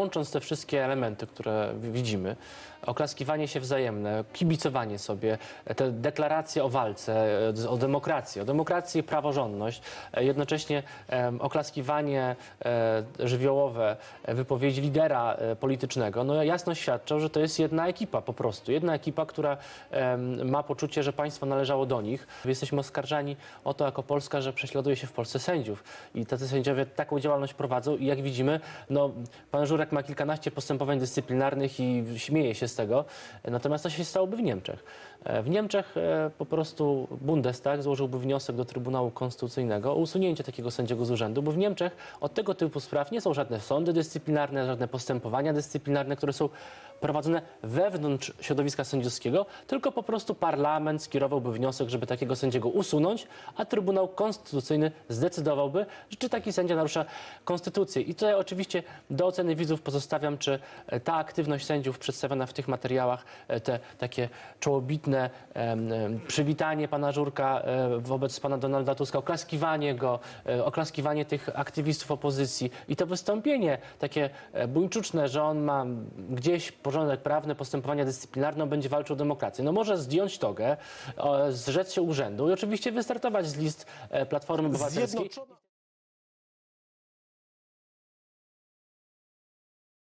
łącząc te wszystkie elementy, które wi- widzimy, oklaskiwanie się wzajemne, kibicowanie sobie, e, te deklaracje o walce, e, o demokrację, o demokrację i praworządność, e, jednocześnie oklaskiwanie żywiołowe wypowiedzi lidera politycznego, no jasno świadczą, że to jest jedna ekipa po prostu. Jedna ekipa, która ma poczucie, że państwo należało do nich. Jesteśmy oskarżani o to jako Polska, że prześladuje się w Polsce sędziów. I tacy sędziowie taką działalność prowadzą i jak widzimy, no, pan Żurek ma kilkanaście postępowań dyscyplinarnych i śmieje się z tego. Natomiast to się stałoby w Niemczech. E, W Niemczech e, po prostu Bundestag złożyłby wniosek do Trybunału Konstytucyjnego o usunięcie takiego sędziego z urzędu, bo w Niemczech od tego typu spraw nie są żadne sądy dyscyplinarne, żadne postępowania dyscyplinarne, które są prowadzone wewnątrz środowiska sędziowskiego, tylko po prostu parlament skierowałby wniosek, żeby takiego sędziego usunąć, a Trybunał Konstytucyjny zdecydowałby, czy taki sędzia narusza konstytucję. I tutaj oczywiście do oceny widzów pozostawiam, czy e, ta aktywność sędziów przedstawiona w tych materiałach, e, te takie czołobitne przywitanie pana Żurka e, wobec pana Donalda Tuska, oklaskiwanie go, oklaskiwanie tych aktywistów opozycji i to wystąpienie takie buńczuczne, że on ma gdzieś porządek prawny, postępowania dyscyplinarne, będzie walczył o demokrację. No może zdjąć togę, zrzec się urzędu i oczywiście wystartować z list Platformy Obywatelskiej. Zjednoczona